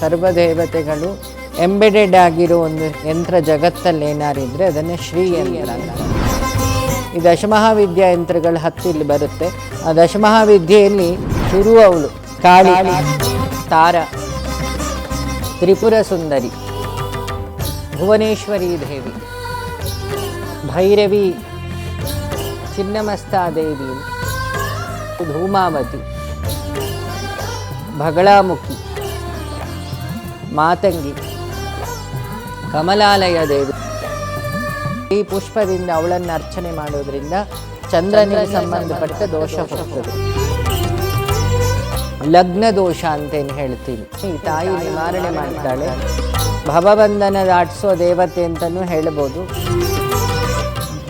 ಸರ್ವದೇವತೆಗಳು embedded ಆಗಿರೋ ಒಂದು ಯಂತ್ರ ಜಗತ್ತಲ್ಲಿ ಏನಾರಿದ್ರೆ ಅದನ್ನು ಶ್ರೀ ಯಂತ್ರ ಅಂತ. ಈ ದಶಮಹಾವಿದ್ಯಾ ಯಂತ್ರಗಳು ಹತ್ತು ಇಲ್ಲಿ ಬರುತ್ತೆ. ಆ ದಶಮಹಾವಿದ್ಯೆಯಲ್ಲಿ ಶುರು ಅವಳು. ಕಾಳಿ. ತಾರ. ತ್ರಿಪುರ ಸುಂದರಿ. ಭುವನೇಶ್ವರಿ ದೇವಿ. ಭೈರವಿ. ಚಿನ್ನಮಸ್ತಾದೇವಿ ಧೂಮಾವತಿ. ಭಗಳಾಮುಖಿ. ಮಾತಂಗಿ. ಕಮಲಾಲಯ ದೇವಿ. ಈ ಪುಷ್ಪದಿಂದ ಅವಳನ್ನು ಅರ್ಚನೆ ಮಾಡೋದ್ರಿಂದ ಚಂದ್ರನಿಗೆ ಸಂಬಂಧಪಟ್ಟ ದೋಷ ಹೋಗ್ತದೆ. ಲಗ್ನ ದೋಷ ಅಂತೇನು ಹೇಳ್ತೀವಿ ಈ ತಾಯಿ ನಿವಾರಣೆ ಮಾಡ್ತಾಳೆ. ಭವಬಂಧನ ದಾಟಿಸೋ ದೇವತೆ ಅಂತಲೂ ಹೇಳ್ಬೋದು.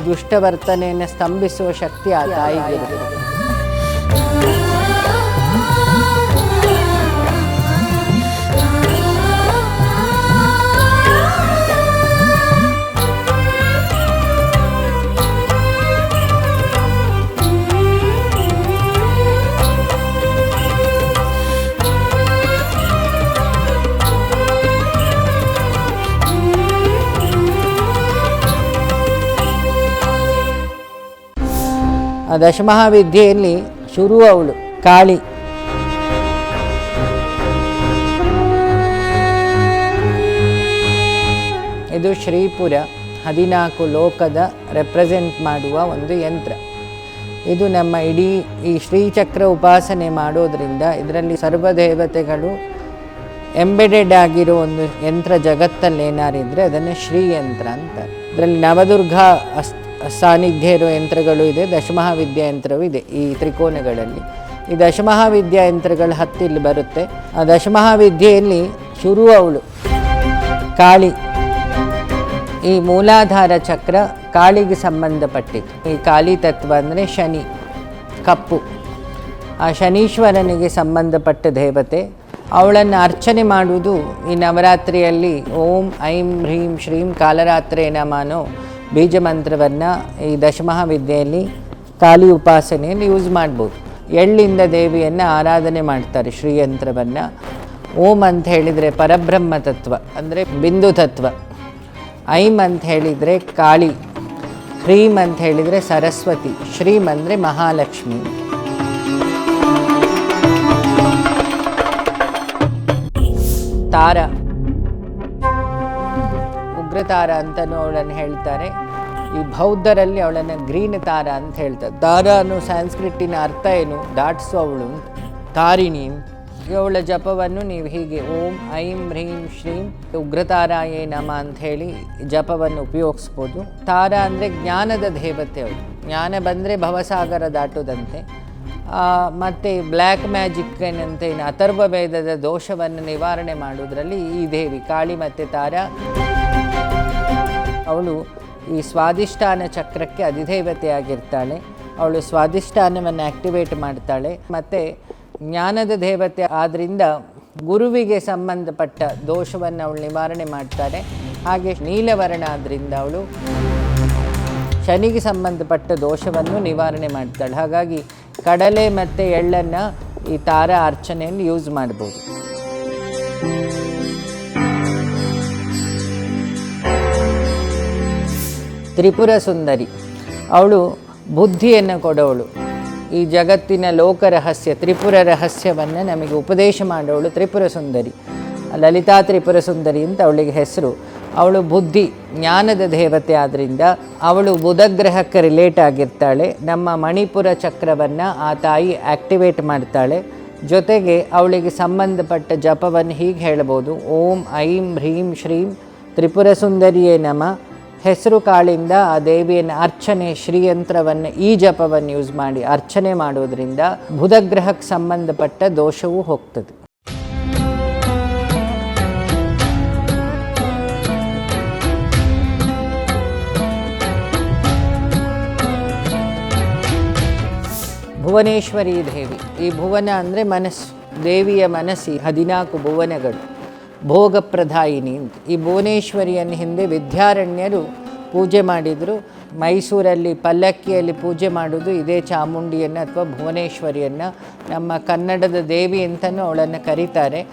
ದುಷ್ಟವರ್ತನೆಯನ್ನು ಸ್ತಂಭಿಸುವ ಶಕ್ತಿ ಆ ತಾಯಿಗಿರುತ್ತೆ ದಶಮಹಾವಿದ್ಯೆಯಲ್ಲಿ ಶುರು ಅವಳು, ಕಾಳಿ. ಇದು ಶ್ರೀಪುರ ಹದಿನಾಲ್ಕು ಲೋಕದ ರೆಪ್ರೆಸೆಂಟ್ ಮಾಡುವ ಒಂದು ಯಂತ್ರ. ಇದು ನಮ್ಮ ಇಡೀ ಈ ಶ್ರೀಚಕ್ರ ಉಪಾಸನೆ ಮಾಡೋದರಿಂದ ಇದರಲ್ಲಿ ಸರ್ವದೇವತೆಗಳು ಎಂಬೆಡೆಡ್ ಆಗಿರೋ ಒಂದು ಯಂತ್ರ ಜಗತ್ತಲ್ಲಿ ಏನಾರಿದ್ರೆ ಅದನ್ನು ಶ್ರೀಯಂತ್ರ ಅಂತ. ಇದರಲ್ಲಿ ನವದುರ್ಗಾ ಅಸ್ ಸಾನ್ನಿಧ್ಯ ಇರುವ ಯಂತ್ರಗಳು ಇದೆ, ದಶಮಹಾವಿದ್ಯಾ ಯಂತ್ರವೂ ಇದೆ ಈ ತ್ರಿಕೋನಗಳಲ್ಲಿ. ಈ ದಶಮಹಾವಿದ್ಯಾ ಯಂತ್ರಗಳು ಹತ್ತು ಇಲ್ಲಿ ಬರುತ್ತೆ. ಆ ದಶಮಹಾವಿದ್ಯೆಯಲ್ಲಿ ಶುರು ಅವಳು, ಕಾಳಿ. ಈ ಮೂಲಾಧಾರ ಚಕ್ರ ಕಾಳಿಗೆ ಸಂಬಂಧಪಟ್ಟಿದ್ದು ಈ ಕಾಳಿ ತತ್ವ ಅಂದರೆ ಶನಿ, ಕಪ್ಪು. ಆ ಶನೀಶ್ವರನಿಗೆ ಸಂಬಂಧಪಟ್ಟ ದೇವತೆ. ಅವಳನ್ನು ಅರ್ಚನೆ ಮಾಡುವುದು ಈ ನವರಾತ್ರಿಯಲ್ಲಿ ಓಂ ಐಂ ಹ್ರೀಂ ಶ್ರೀಂ ಕಾಲರಾತ್ರೇ ನಮನೋ ಬೀಜ ಮಂತ್ರವನ್ನು ಈ ದಶಮಹಾವಿದ್ಯೆಯಲ್ಲಿ ಕಾಳಿ ಉಪಾಸನೆಯಲ್ಲಿ ಯೂಸ್ ಮಾಡ್ಬೋದು. ಎಳ್ಳಿಂದ ದೇವಿಯನ್ನು ಆರಾಧನೆ ಮಾಡ್ತಾರೆ ಶ್ರೀಯಂತ್ರವನ್ನು. ಓಂ ಅಂತ ಹೇಳಿದರೆ ಪರಬ್ರಹ್ಮ ತತ್ವ, ಅಂದರೆ ಬಿಂದು ತತ್ವ. ಐಂ ಅಂತ ಹೇಳಿದರೆ ಕಾಳಿ. ಹ್ರೀಂ ಅಂತ ಹೇಳಿದರೆ ಸರಸ್ವತಿ. ಶ್ರೀಂ ಅಂದರೆ ಮಹಾಲಕ್ಷ್ಮಿ. ತಾರ. ಉಗ್ರತಾರ ಅಂತಲೂ ಅವಳನ್ನು ಹೇಳ್ತಾರೆ. ಈ ಬೌದ್ಧರಲ್ಲಿ ಅವಳನ್ನು ಗ್ರೀನ್ ತಾರ ಅಂತ ಹೇಳ್ತಾರೆ. ತಾರ ಅನ್ನೋ ಸಂಸ್ಕೃತಿನ ಅರ್ಥ ಏನು? ದಾಟಿಸೋವಳು. ತಾರಿಣಿ. ಅವಳ ಜಪವನ್ನು ನೀವು ಹೀಗೆ ಓಂ, ಐಂ, ಹ್ರೀಂ, ಶ್ರೀಂ, ಉಗ್ರತಾರಾಯೇ ನಮ ಅಂತ ಹೇಳಿ ಜಪವನ್ನು ಉಪಯೋಗಿಸ್ಬೋದು. ತಾರ ಅಂದರೆ ಜ್ಞಾನದ ದೇವತೆ ಅವಳು. ಜ್ಞಾನ ಬಂದರೆ ಭವಸಾಗರ ದಾಟುದಂತೆ. ಮತ್ತು ಬ್ಲ್ಯಾಕ್ ಮ್ಯಾಜಿಕ್ ಏನಂತ ಏನು ಅಥರ್ವ ಭೇದದ ದೋಷವನ್ನು ನಿವಾರಣೆ ಮಾಡೋದ್ರಲ್ಲಿ ಈ ದೇವಿ, ಕಾಳಿ ಮತ್ತು ತಾರ ಅವಳು ಈ ಸ್ವಾದಿಷ್ಠಾನ ಚಕ್ರಕ್ಕೆ ಅಧಿದೇವತೆಯಾಗಿರ್ತಾಳೆ. ಅವಳು ಸ್ವಾದಿಷ್ಠಾನವನ್ನು ಆ್ಯಕ್ಟಿವೇಟ್ ಮಾಡ್ತಾಳೆ. ಮತ್ತು ಜ್ಞಾನದ ದೇವತೆ ಆದ್ದರಿಂದ ಗುರುವಿಗೆ ಸಂಬಂಧಪಟ್ಟ ದೋಷವನ್ನು ಅವಳು ನಿವಾರಣೆ ಮಾಡ್ತಾರೆ ಹಾಗೆ ನೀಲವರ್ಣ ಆದ್ದರಿಂದ ಅವಳು ಶನಿಗೆ ಸಂಬಂಧಪಟ್ಟ ದೋಷವನ್ನು ನಿವಾರಣೆ ಮಾಡ್ತಾಳೆ. ಹಾಗಾಗಿ ಕಡಲೆ ಮತ್ತು ಎಳ್ಳನ್ನು ಈ ತಾರ ಅರ್ಚನೆಯಲ್ಲಿ ಯೂಸ್ ಮಾಡ್ಬೋದು. ತ್ರಿಪುರ ಸುಂದರಿ ಅವಳು ಬುದ್ಧಿಯನ್ನು ಕೊಡೋಳು ಈ ಜಗತ್ತಿನ ಲೋಕ ರಹಸ್ಯ ತ್ರಿಪುರ ರಹಸ್ಯವನ್ನು ನಮಗೆ ಉಪದೇಶ ಮಾಡೋಳು ತ್ರಿಪುರ ಸುಂದರಿ ಲಲಿತಾ ತ್ರಿಪುರ ಸುಂದರಿ ಅಂತ ಅವಳಿಗೆ ಹೆಸರು. ಅವಳು ಬುದ್ಧಿ, ಜ್ಞಾನದ ದೇವತೆ ಆದ್ದರಿಂದ ಅವಳು ಬುಧಗ್ರಹಕ್ಕೆ ರಿಲೇಟ್ ಆಗಿರ್ತಾಳೆ. ನಮ್ಮ ಮಣಿಪುರ ಚಕ್ರವನ್ನು ಆ ತಾಯಿ ಆ್ಯಕ್ಟಿವೇಟ್ ಮಾಡ್ತಾಳೆ. ಜೊತೆಗೆ ಅವಳಿಗೆ ಸಂಬಂಧಪಟ್ಟ ಜಪವನ್ನು ಹೀಗೆ ಹೇಳ್ಬೋದು. ಓಂ, ಐಂ, ಹ್ರೀಂ, ಶ್ರೀಂ ತ್ರಿಪುರ ಸುಂದರಿಯೇ ನಮ. ಹೆಸರು ಕಾಳಿಂದ ಆ ದೇವಿಯನ್ನು ಅರ್ಚನೆ ಶ್ರೀಯಂತ್ರವನ್ನು ಈ ಜಪವನ್ನು ಯೂಸ್ ಮಾಡಿ ಅರ್ಚನೆ ಮಾಡೋದ್ರಿಂದ ಬುಧಗ್ರಹಕ್ಕೆ ಸಂಬಂಧಪಟ್ಟ ದೋಷವೂ ಹೋಗ್ತದೆ. ಭುವನೇಶ್ವರಿ ದೇವಿ. ಈ ಭುವನ ಅಂದರೆ ಮನಸ್ಸು, ದೇವಿಯ ಮನಸ್ಸಿ ಹದಿನಾಲ್ಕು ಭುವನಗಳು. ಭೋಗಪ್ರದಾಯಿನಿ ಅಂತ. ಈ ಭುವನೇಶ್ವರಿಯನ್ನು ಹಿಂದೆ ವಿದ್ಯಾರಣ್ಯರು ಪೂಜೆ ಮಾಡಿದರು. ಮೈಸೂರಲ್ಲಿ ಪಲ್ಲಕ್ಕಿಯಲ್ಲಿ ಪೂಜೆ ಮಾಡೋದು ಇದೇ ಚಾಮುಂಡಿಯನ್ನು ಅಥವಾ ಭುವನೇಶ್ವರಿಯನ್ನು. ನಮ್ಮ ಕನ್ನಡದ ದೇವಿ ಅಂತಲೂ ಅವಳನ್ನು ಕರೀತಾರೆ.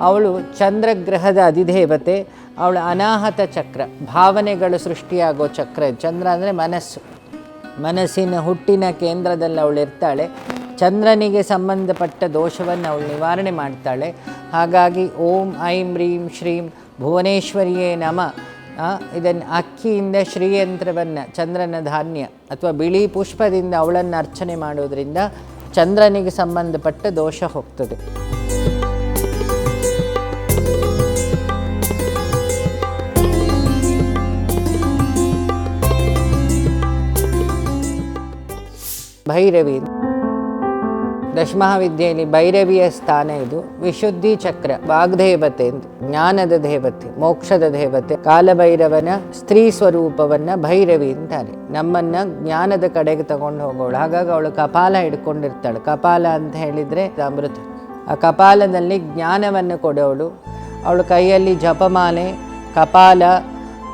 ಅವಳು ಚಂದ್ರಗ್ರಹದ ಅಧಿದೇವತೆ. ಅವಳ ಅನಾಹತ ಚಕ್ರ, ಭಾವನೆಗಳು ಸೃಷ್ಟಿಯಾಗೋ ಚಕ್ರ. ಚಂದ್ರ ಅಂದರೆ ಮನಸ್ಸು. ಮನಸ್ಸಿನ ಹುಟ್ಟಿನ ಕೇಂದ್ರದಲ್ಲಿ ಅವಳು ಇರ್ತಾಳೆ. ಚಂದ್ರನಿಗೆ ಸಂಬಂಧಪಟ್ಟ ದೋಷವನ್ನು ಅವಳು ನಿವಾರಣೆ ಮಾಡ್ತಾಳೆ. ಹಾಗಾಗಿ ಓಂ, ಐಂ, ರೀಂ, ಶ್ರೀಂ, ಭುವನೇಶ್ವರಿಯೇ ನಮ. ಇದನ್ನು ಅಕ್ಕಿಯಿಂದ ಶ್ರೀಯಂತ್ರವನ್ನು, ಚಂದ್ರನ ಧಾನ್ಯ ಅಥವಾ ಬಿಳಿ ಪುಷ್ಪದಿಂದ ಅವಳನ್ನು ಅರ್ಚನೆ ಮಾಡೋದರಿಂದ ಚಂದ್ರನಿಗೆ ಸಂಬಂಧಪಟ್ಟ ದೋಷ ಹೋಗ್ತದೆ. ಭೈರವಿ. ದಶಮಹಾವಿದ್ಯೆಯಲ್ಲಿ ಭೈರವಿಯ ಸ್ಥಾನ ಇದು. ವಿಶುದ್ಧಿ ಚಕ್ರ, ವಾಗ್ದೇವತೆ ಜ್ಞಾನದ ದೇವತೆ, ಮೋಕ್ಷದ ದೇವತೆ, ಕಾಲಭೈರವನ ಸ್ತ್ರೀ ಸ್ವರೂಪವನ್ನ ಭೈರವಿ ಅಂತಾರೆ. ನಮ್ಮನ್ನ ಜ್ಞಾನದ ಕಡೆಗೆ ತಗೊಂಡು ಹೋಗೋಳು. ಹಾಗಾಗಿ ಅವಳು ಕಪಾಲ ಹಿಡ್ಕೊಂಡಿರ್ತಾಳೆ. ಕಪಾಲ ಅಂತ ಹೇಳಿದ್ರೆ ಅಮೃತ. ಆ ಕಪಾಲದಲ್ಲಿ ಜ್ಞಾನವನ್ನು ಕೊಡೋಳು. ಅವಳು ಕೈಯಲ್ಲಿ ಜಪಮಾಲೆ, ಕಪಾಲ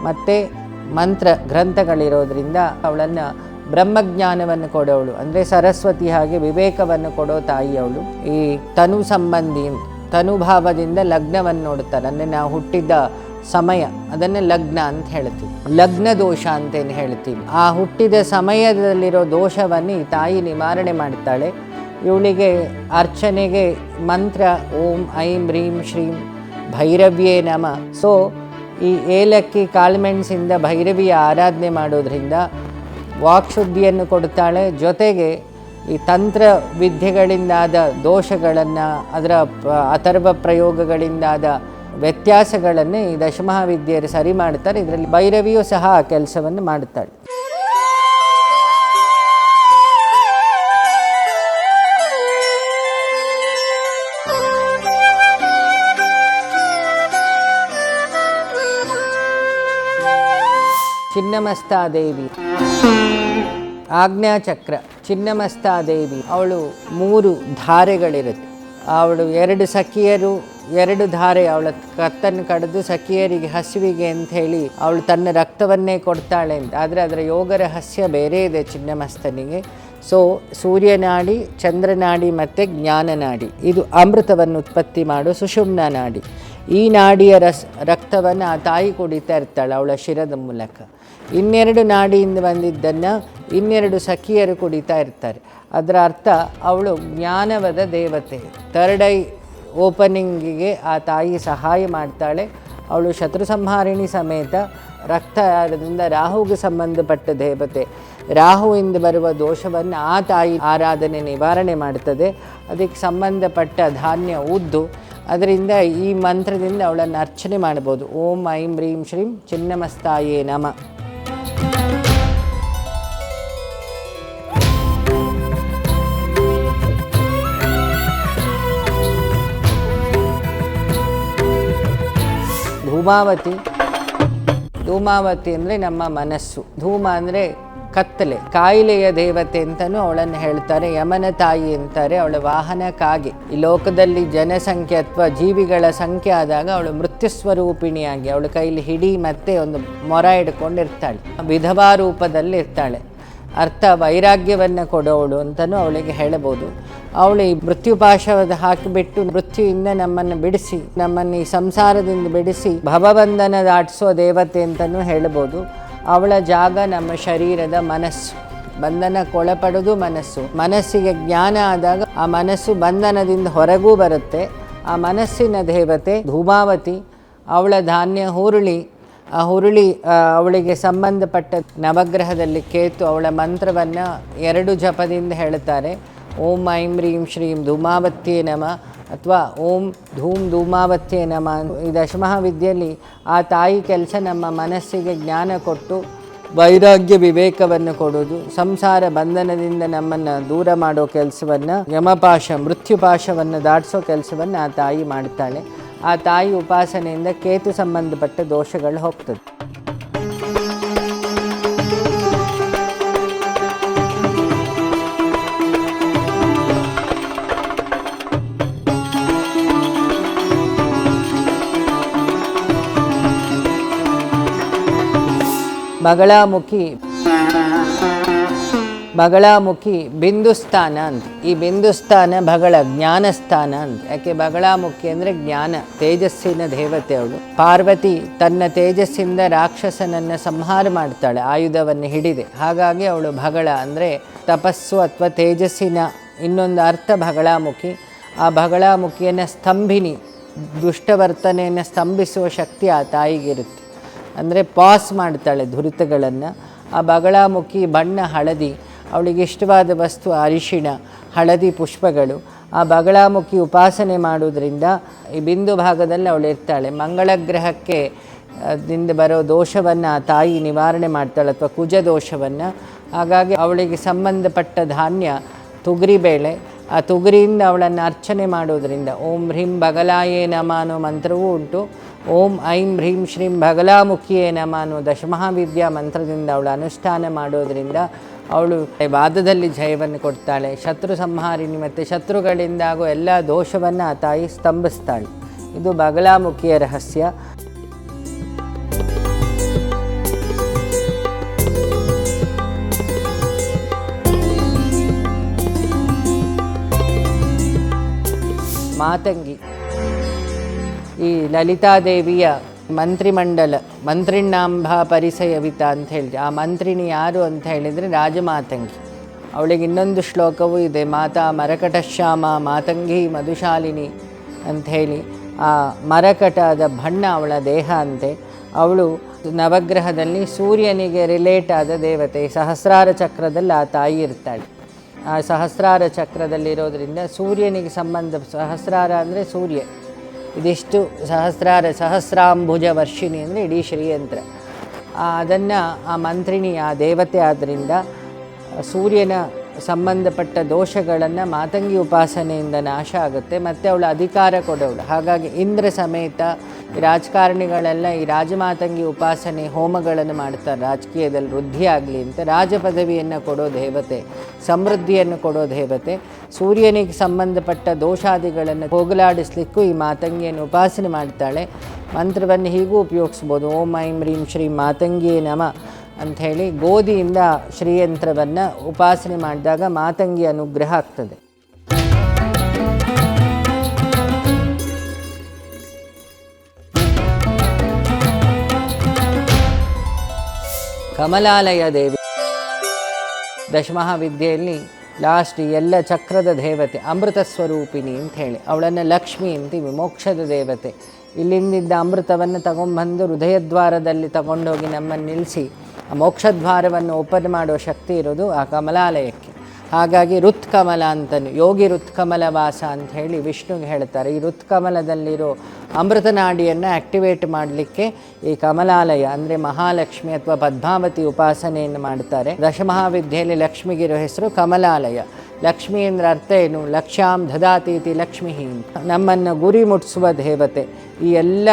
ಮತ್ತು ಮಂತ್ರ ಗ್ರಂಥಗಳಿರೋದ್ರಿಂದ ಅವಳನ್ನು ಬ್ರಹ್ಮಜ್ಞಾನವನ್ನು ಕೊಡೋಳು ಅಂದರೆ ಸರಸ್ವತಿ ಹಾಗೆ ವಿವೇಕವನ್ನು ಕೊಡೋ ತಾಯಿಯವಳು ಈ ತನು ಸಂಬಂಧಿ ತನುಭಾವದಿಂದ ಲಗ್ನವನ್ನು ನೋಡ್ತಾರೆ ಅಂದರೆ ನಾವು ಹುಟ್ಟಿದ ಸಮಯ, ಅದನ್ನು ಲಗ್ನ ಅಂತ ಹೇಳ್ತೀವಿ. ಲಗ್ನ ದೋಷ ಅಂತೇನು ಹೇಳ್ತೀವಿ. ಆ ಹುಟ್ಟಿದ ಸಮಯದಲ್ಲಿರೋ ದೋಷವನ್ನು ಈ ತಾಯಿ ನಿವಾರಣೆ ಮಾಡ್ತಾಳೆ. ಇವಳಿಗೆ ಅರ್ಚನೆಗೆ ಮಂತ್ರ, ಓಂ, ಐಂ, ರೀಂ, ಶ್ರೀಂ, ಭೈರವ್ಯೇ ನಮ. ಸೊ ಈ ಏಲಕ್ಕಿ, ಕಾಳುಮೆಣಸಿಂದ ಭೈರವಿಯ ಆರಾಧನೆ ಮಾಡೋದ್ರಿಂದ ವಾಕ್ಶುದ್ಧಿಯನ್ನು ಕೊಡುತ್ತಾಳೆ. ಜೊತೆಗೆ ಈ ತಂತ್ರ ವಿದ್ಯೆಗಳಿಂದಾದ ದೋಷಗಳನ್ನು, ಅದರ ಅಥರ್ವ ಪ್ರಯೋಗಗಳಿಂದಾದ ವ್ಯತ್ಯಾಸಗಳನ್ನು ಈ ದಶಮಹಾವಿದ್ಯೆಯರು ಸರಿ ಮಾಡ್ತಾರೆ. ಇದರಲ್ಲಿ ಭೈರವಿಯೂ ಸಹ ಆ ಕೆಲಸವನ್ನು ಮಾಡುತ್ತಾಳೆ. ಚಿನ್ನಮಸ್ತಾದೇವಿ. ಆಜ್ಞಾಚಕ್ರ ಚಿನ್ನಮಸ್ತಾದೇವಿ. ಅವಳು ಮೂರು ಧಾರೆಗಳಿರುತ್ತೆ. ಅವಳು ಎರಡು ಸಖಿಯರು, ಎರಡು ಧಾರೆ. ಅವಳ ಕತ್ತನ್ನು ಕಡಿದು ಸಖಿಯರಿಗೆ ಹಸಿವಿಗೆ ಅಂತ ಹೇಳಿ ಅವಳು ತನ್ನ ರಕ್ತವನ್ನೇ ಕೊಡ್ತಾಳೆ ಅಂತ. ಆದರೆ ಅದರ ಯೋಗ ರಹಸ್ಯ ಬೇರೆ ಇದೆ ಚಿನ್ನಮಸ್ತನಿಗೆ. ಸೊ ಸೂರ್ಯನಾಡಿ, ಚಂದ್ರನಾಡಿ ಮತ್ತು ಜ್ಞಾನನಾಡಿ. ಇದು ಅಮೃತವನ್ನು ಉತ್ಪತ್ತಿ ಮಾಡೋ ಸುಷುಮ್ನ ನಾಡಿ. ಈ ನಾಡಿಯ ರಸ್ ರಕ್ತವನ್ನು ಆ ತಾಯಿ ಕುಡಿತಾ ಇರ್ತಾಳೆ ಅವಳ ಶಿರದ ಮೂಲಕ. ಇನ್ನೆರಡು ನಾಡಿಯಿಂದ ಬಂದಿದ್ದನ್ನು ಇನ್ನೆರಡು ಸಖಿಯರು ಕುಡಿತಾ ಇರ್ತಾರೆ. ಅದರ ಅರ್ಥ, ಅವಳು ಜ್ಞಾನವದ ದೇವತೆ. ಥರ್ಡ್ ಐ ಓಪನಿಂಗಿಗೆ ಆ ತಾಯಿ ಸಹಾಯ ಮಾಡ್ತಾಳೆ. ಅವಳು ಶತ್ರು ಸಂಹಾರಿಣಿ ಸಮೇತ ರಕ್ತದಿಂದ ರಾಹುಗೆ ಸಂಬಂಧಪಟ್ಟ ದೇವತೆ. ರಾಹುವಿಂದ ಬರುವ ದೋಷವನ್ನು ಆ ತಾಯಿ ಆರಾಧನೆ ನಿವಾರಣೆ ಮಾಡ್ತದೆ. ಅದಕ್ಕೆ ಸಂಬಂಧಪಟ್ಟ ಧಾನ್ಯ ಉದ್ದು, ಅದರಿಂದ ಈ ಮಂತ್ರದಿಂದ ಅವಳನ್ನು ಅರ್ಚನೆ ಮಾಡ್ಬೋದು ಓಂ ಐಂ ಹ್ರೀಂ ಶ್ರೀಂ ಚಿನ್ನಮಸ್ತಾಯೇ ನಮ. ಧೂಮಾವತಿ. ಧೂಮಾವತಿ ಅಂದರೆ ನಮ್ಮ ಮನಸ್ಸು. ಧೂಮ ಅಂದರೆ ಕತ್ತಲೆ, ಕಾಯಿಲೆಯ ದೇವತೆ ಅಂತಲೂ ಅವಳನ್ನು ಹೇಳ್ತಾರೆ, ಯಮನ ತಾಯಿ ಅಂತಾರೆ, ಅವಳ ವಾಹನ ಕಾಗೆ. ಈ ಲೋಕದಲ್ಲಿ ಜನಸಂಖ್ಯೆ ಅಥವಾ ಜೀವಿಗಳ ಸಂಖ್ಯೆ ಆದಾಗ ಅವಳು ಮೃತ್ಯು ಸ್ವರೂಪಿಣಿಯಾಗಿ ಅವಳ ಕೈಲಿ ಹಿಡಿ ಮತ್ತೆ ಒಂದು ಮೊರ ಹಿಡ್ಕೊಂಡಿರ್ತಾಳೆ. ವಿಧವಾ ರೂಪದಲ್ಲಿ ಇರ್ತಾಳೆ ಅರ್ಥ ವೈರಾಗ್ಯವನ್ನು ಕೊಡೋಳು ಅಂತಲೂ ಅವಳಿಗೆ ಹೇಳಬಹುದು. ಅವಳು ಈ ಮೃತ್ಯುಪಾಶವದ ಹಾಕಿಬಿಟ್ಟು ಮೃತ್ಯುವಿಂದ ನಮ್ಮನ್ನು ಬಿಡಿಸಿ, ನಮ್ಮನ್ನು ಈ ಸಂಸಾರದಿಂದ ಬಿಡಿಸಿ, ಭವಬಂಧನ ದಾಟಿಸೋ ದೇವತೆ ಅಂತಲೂ ಹೇಳ್ಬೋದು. ಅವಳ ಜಾಗ ನಮ್ಮ ಶರೀರದ ಮನಸ್ಸು. ಬಂಧನಕ್ಕೊಳಪಡೋದು ಮನಸ್ಸು. ಮನಸ್ಸಿಗೆ ಜ್ಞಾನ ಆದಾಗ ಆ ಮನಸ್ಸು ಬಂಧನದಿಂದ ಹೊರಗೂ ಬರುತ್ತೆ. ಆ ಮನಸ್ಸಿನ ದೇವತೆ ಧೂಮಾವತಿ, ಅವಳ ಧಾನ್ಯ ಹುರುಳಿ. ಆ ಹುರುಳಿ ಅವಳಿಗೆ ಸಂಬಂಧಪಟ್ಟ ನವಗ್ರಹದಲ್ಲಿ ಕೇತು ಅವಳ ಮಂತ್ರವನ್ನು ಎರಡು ಜಪದಿಂದ ಹೇಳ್ತಾರೆ ಓಂ ಐಂ ರೀಂ ಶ್ರೀಂ ಧೂಮಾವತ್ಯೇ ನಮ ಅಥವಾ ಓಂ ಧೂಮ್ ಧೂಮಾವತ್ಯೇ ನಮ ಈ ದಶಮಹಾವಿದ್ಯೆಯಲ್ಲಿ ಆ ತಾಯಿ ಕೆಲಸ ನಮ್ಮ ಮನಸ್ಸಿಗೆ ಜ್ಞಾನ ಕೊಟ್ಟು ವೈರಾಗ್ಯ ವಿವೇಕವನ್ನು ಕೊಡೋದು ಸಂಸಾರ ಬಂಧನದಿಂದ ನಮ್ಮನ್ನು ದೂರ ಮಾಡೋ ಕೆಲಸವನ್ನು, ಯಮಪಾಶ, ಮೃತ್ಯುಪಾಶವನ್ನು ದಾಟಿಸೋ ಕೆಲಸವನ್ನು ಆ ತಾಯಿ ಮಾಡ್ತಾಳೆ. ಆ ತಾಯಿ ಉಪಾಸನೆಯಿಂದ ಕೇತು ಸಂಬಂಧಪಟ್ಟ ದೋಷಗಳು ಹೋಗ್ತದೆ. ಮಗಳಾಮುಖಿ. ಬಗಳಾಮುಖಿ ಬಿಂದುಸ್ಥಾನ ಅಂತ. ಈ ಬಿಂದುಸ್ಥಾನ ಬಗಳ ಜ್ಞಾನಸ್ಥಾನ ಅಂತ. ಯಾಕೆ ಬಗಳಾಮುಖಿ ಅಂದರೆ ಜ್ಞಾನ. ತೇಜಸ್ಸಿನ ದೇವತೆ ಅವಳು. ಪಾರ್ವತಿ ತನ್ನ ತೇಜಸ್ಸಿಂದ ರಾಕ್ಷಸನನ್ನು ಸಂಹಾರ ಮಾಡ್ತಾಳೆ, ಆಯುಧವನ್ನು ಹಿಡಿದೆ. ಹಾಗಾಗಿ ಅವಳು ಬಗಳ ಅಂದರೆ ತಪಸ್ಸು ಅಥವಾ ತೇಜಸ್ಸಿನ ಇನ್ನೊಂದು ಅರ್ಥ ಬಗಳಾಮುಖಿ ಆ ಬಗಳಾಮುಖಿಯನ್ನು ಸ್ತಂಭಿನಿ, ದುಷ್ಟವರ್ತನೆಯನ್ನು ಸ್ತಂಭಿಸುವ ಶಕ್ತಿ ಆ ತಾಯಿಗಿರುತ್ತೆ. ಅಂದರೆ ಪಾಸ್ ಮಾಡ್ತಾಳೆ ಧುರಿತಗಳನ್ನು. ಆ ಬಗಳಾಮುಖಿ, ಬಣ್ಣ, ಹಳದಿ, ಅವಳಿಗೆ ಇಷ್ಟವಾದ ವಸ್ತು ಅರಿಶಿಣ, ಹಳದಿ ಪುಷ್ಪಗಳು. ಆ ಬಗಳಾಮುಖಿ ಉಪಾಸನೆ ಮಾಡುವುದರಿಂದ ಈ ಬಿಂದು ಭಾಗದಲ್ಲಿ ಅವಳು ಇರ್ತಾಳೆ. ಮಂಗಳ ಗ್ರಹಕ್ಕೆ ದಿಂದ ಬರೋ ದೋಷವನ್ನು ಆ ತಾಯಿ ನಿವಾರಣೆ ಮಾಡ್ತಾಳೆ ಅಥವಾ ಕುಜ ದೋಷವನ್ನು. ಹಾಗಾಗಿ ಅವಳಿಗೆ ಸಂಬಂಧಪಟ್ಟ ಧಾನ್ಯ ತುಗರಿಬೇಳೆ ಆ ತುಗರಿಯಿಂದ ಅವಳನ್ನು ಅರ್ಚನೆ ಮಾಡೋದರಿಂದ ಓಂ ಹ್ರೀಂ ಬಗಲಾಯೇ ನಮ ಅನ್ನೋ ಮಂತ್ರವೂ ಉಂಟು. ಓಂ ಐಂ ಹ್ರೀಂ ಶ್ರೀಂ ಬಗಲಾಮುಖಿಯೇ ನಮ ಅನ್ನೋ ದಶಮಹಾವಿದ್ಯಾ ಮಂತ್ರದಿಂದ ಅವಳು ಅನುಷ್ಠಾನ ಮಾಡೋದರಿಂದ ಅವಳು ವಾದದಲ್ಲಿ ಜಯವನ್ನು ಕೊಡ್ತಾಳೆ. ಶತ್ರು ಸಂಹಾರಿಣಿ ಮತ್ತು ಶತ್ರುಗಳಿಂದಾಗೋ ಎಲ್ಲ ದೋಷವನ್ನು ಆ ತಾಯಿ ಸ್ತಂಭಿಸ್ತಾಳೆ. ಇದು ಬಗಲಾಮುಖಿಯ ರಹಸ್ಯ. ಮಾತಂಗಿ. ಈ ಲಲಿತಾದೇವಿಯ ಮಂತ್ರಿಮಂಡಲ ಮಂತ್ರಿಣ್ಣಾಂಬ ಪರಿಸಯವಿತ ಅಂತ ಹೇಳಿ ಆ ಮಂತ್ರಿಣಿ ಯಾರು ಅಂತ ಹೇಳಿದರೆ ರಾಜಮಾತಂಗಿ. ಅವಳಿಗೆ ಇನ್ನೊಂದು ಶ್ಲೋಕವೂ ಇದೆ, ಮಾತಾ ಮರಕಟಶ್ಯಾಮ ಮಾತಂಗಿ ಮಧುಶಾಲಿನಿ ಅಂಥೇಳಿ ಆ ಮರಕಟದ ಬಣ್ಣ ಅವಳ ದೇಹ ಅಂತೆ. ಅವಳು ನವಗ್ರಹದಲ್ಲಿ ಸೂರ್ಯನಿಗೆ ರಿಲೇಟ್ ಆದ ದೇವತೆ, ಸಹಸ್ರಾರ ಚಕ್ರದಲ್ಲಿ ಆ ತಾಯಿ ಇರ್ತಾಳೆ. ಆ ಸಹಸ್ರಾರ ಚಕ್ರದಲ್ಲಿರೋದ್ರಿಂದ ಸೂರ್ಯನಿಗೆ ಸಂಬಂಧ, ಸಹಸ್ರಾರ ಅಂದರೆ ಸೂರ್ಯ. ಇದಿಷ್ಟು ಸಹಸ್ರಾರ ಸಹಸ್ರಾಂಬುಜ ವರ್ಷಿಣಿ ಅಂದರೆ ಇಡೀ ಶ್ರೀಯಂತ್ರ. ಅದನ್ನು ಆ ಮಂತ್ರಿಣಿ ಆ ದೇವತೆ ಆದ್ದರಿಂದ ಸೂರ್ಯನ ಸಂಬಂಧಪಟ್ಟ ದೋಷಗಳನ್ನು ಮಾತಂಗಿ ಉಪಾಸನೆಯಿಂದ ನಾಶ ಆಗುತ್ತೆ, ಮತ್ತು ಅವಳು ಅಧಿಕಾರ ಕೊಡೋಳು ಹಾಗಾಗಿ ಇಂದ್ರ ಸಮೇತ ರಾಜಕಾರಣಿಗಳೆಲ್ಲ ಈ ರಾಜಮಾತಂಗಿ ಉಪಾಸನೆ ಹೋಮಗಳನ್ನು ಮಾಡ್ತಾರೆ. ರಾಜಕೀಯದಲ್ಲಿ ವೃದ್ಧಿ ಆಗಲಿ ಅಂತ ರಾಜ ಪದವಿಯನ್ನು ಕೊಡೋ ದೇವತೆ, ಸಮೃದ್ಧಿಯನ್ನು ಕೊಡೋ ದೇವತೆ, ಸೂರ್ಯನಿಗೆ ಸಂಬಂಧಪಟ್ಟ ದೋಷಾದಿಗಳನ್ನು ಹೋಗಲಾಡಿಸ್ಲಿಕ್ಕೂ ಈ ಮಾತಂಗಿಯನ್ನು ಉಪಾಸನೆ ಮಾಡ್ತಾಳೆ. ಮಂತ್ರವನ್ನು ಹೀಗೂ ಉಪಯೋಗಿಸ್ಬೋದು. ಓಂ ಐಂ ಹ್ರೀಂ ಶ್ರೀ ಮಾತಂಗಿಯೇ ನಮ. ಅಂಥೇಳಿ ಗೋಧಿಯಿಂದ ಶ್ರೀಯಂತ್ರವನ್ನು ಉಪಾಸನೆ ಮಾಡಿದಾಗ ಮಾತಂಗಿ ಅನುಗ್ರಹ ಆಗ್ತದೆ. ಕಮಲಾಲಯ ದೇವಿ ದಶಮಹಾವಿದ್ಯೆಯಲ್ಲಿ ಲಾಸ್ಟ್ ಎಲ್ಲ ಚಕ್ರದ ದೇವತೆ, ಅಮೃತ ಸ್ವರೂಪಿಣಿ ಅಂತ ಹೇಳಿ, ಅವಳನ್ನು ಲಕ್ಷ್ಮಿ ಅಂತೀವಿ ಮೋಕ್ಷದ ದೇವತೆ. ಇಲ್ಲಿಂದಿದ್ದ ಅಮೃತವನ್ನು ತಗೊಂಡ್ಬಂದು ಹೃದಯದ್ವಾರದಲ್ಲಿ ತಗೊಂಡೋಗಿ ನಮ್ಮನ್ನು ನಿಲ್ಲಿಸಿ ಮೋಕ್ಷದ್ವಾರವನ್ನು ಓಪನ್ ಮಾಡುವ ಶಕ್ತಿ ಇರೋದು ಆ ಕಮಲಾಲಯಕ್ಕೆ. ಹಾಗಾಗಿ ಋತ್ಕಮಲ ಅಂತನು, ಯೋಗಿ ಋತ್ಕಮಲ ವಾಸ ಅಂತ ಹೇಳಿ ವಿಷ್ಣುಗೆ ಹೇಳ್ತಾರೆ. ಈ ಋತ್ಕಮಲದಲ್ಲಿರೋ ಅಮೃತನಾಡಿಯನ್ನು ಆ್ಯಕ್ಟಿವೇಟ್ ಮಾಡಲಿಕ್ಕೆ ಈ ಕಮಲಾಲಯ, ಅಂದರೆ ಮಹಾಲಕ್ಷ್ಮಿ ಅಥವಾ ಪದ್ಮಾವತಿ ಉಪಾಸನೆಯನ್ನು ಮಾಡ್ತಾರೆ. ದಶಮಹಾವಿದ್ಯೆಯಲ್ಲಿ ಲಕ್ಷ್ಮಿಗಿರೋ ಹೆಸರು ಕಮಲಾಲಯ. ಲಕ್ಷ್ಮಿ ಅಂದ್ರೆ ಅರ್ಥ ಏನು ಲಕ್ಷ್ಯಾಂ ದದಾತೀತಿ ಲಕ್ಷ್ಮಿ ನಮ್ಮನ್ನು ಗುರಿ ಮುಟ್ಟಿಸುವ ದೇವತೆ, ಈ ಎಲ್ಲ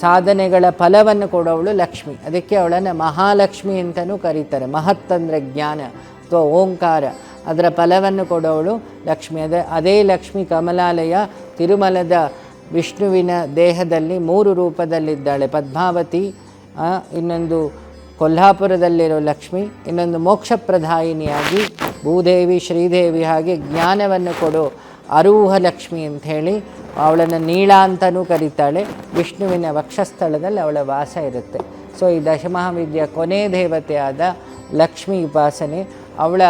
ಸಾಧನೆಗಳ ಫಲವನ್ನು ಕೊಡೋವಳು ಲಕ್ಷ್ಮಿ. ಅದಕ್ಕೆ ಅವಳನ್ನು ಮಹಾಲಕ್ಷ್ಮಿ ಅಂತಲೂ ಕರೀತಾರೆ. ಮಹತ್ ಅಂದರೆ ಜ್ಞಾನ, ಅಥವಾ ಓಂಕಾರ. ಅದರ ಫಲವನ್ನು ಕೊಡೋವಳು ಲಕ್ಷ್ಮಿ. ಅದೇ ಅದೇ ಲಕ್ಷ್ಮಿ ಕಮಲಾಲಯ ತಿರುಮಲದ ವಿಷ್ಣುವಿನ ದೇಹದಲ್ಲಿ ಮೂರು ರೂಪದಲ್ಲಿದ್ದಾಳೆ. ಪದ್ಮಾವತಿ ಇನ್ನೊಂದು ಕೊಲ್ಹಾಪುರದಲ್ಲಿರೋ ಲಕ್ಷ್ಮಿ, ಇನ್ನೊಂದು ಮೋಕ್ಷಪ್ರದಾಯಿನಿಯಾಗಿ ಭೂದೇವಿ, ಶ್ರೀದೇವಿ ಹಾಗೆ ಜ್ಞಾನವನ್ನು ಕೊಡು. ಅರೂಹ ಲಕ್ಷ್ಮಿ ಅಂಥೇಳಿ ಅವಳನ್ನು ನೀಳ ಅಂತಲೂ ಕರೀತಾಳೆ. ವಿಷ್ಣುವಿನ ವಕ್ಷಸ್ಥಳದಲ್ಲಿ ಅವಳ ವಾಸ ಇರುತ್ತೆ. ಸೊ, ಈ ದಶಮಹಾವಿದ್ಯೆಯ ಕೊನೆ ದೇವತೆಯಾದ ಲಕ್ಷ್ಮಿ ಉಪಾಸನೆ. ಅವಳ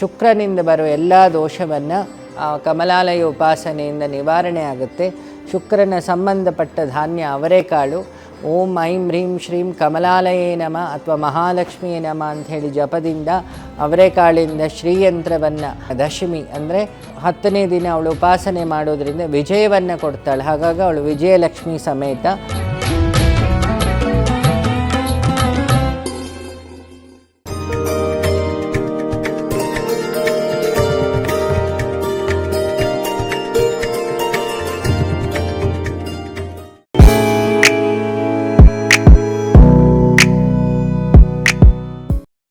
ಶುಕ್ರನಿಂದ ಬರೋ ಎಲ್ಲ ದೋಷವನ್ನು ಕಮಲಾಲಯ ಉಪಾಸನೆಯಿಂದ ನಿವಾರಣೆ ಆಗುತ್ತೆ. ಶುಕ್ರನ ಸಂಬಂಧಪಟ್ಟ ಧಾನ್ಯ ಅವರೆಕಾಳು ಓಂ ಐಂ ಹ್ರೀಂ ಶ್ರೀಂ ಕಮಲಾಲಯೇ ನಮ ಅಥವಾ ಮಹಾಲಕ್ಷ್ಮಿಯೇ ನಮ ಅಂಥೇಳಿ ಜಪದಿಂದ ಅವರೆಕಾಳಿಂದ ಶ್ರೀಯಂತ್ರವನ್ನು, ದಶಮಿ ಅಂದರೆ ಹತ್ತನೇ ದಿನ ಅವಳು ಉಪಾಸನೆ ಮಾಡೋದ್ರಿಂದ ವಿಜಯವನ್ನು ಕೊಡ್ತಾಳೆ. ಹಾಗಾಗಿ ಅವಳು ವಿಜಯಲಕ್ಷ್ಮಿ ಸಮೇತ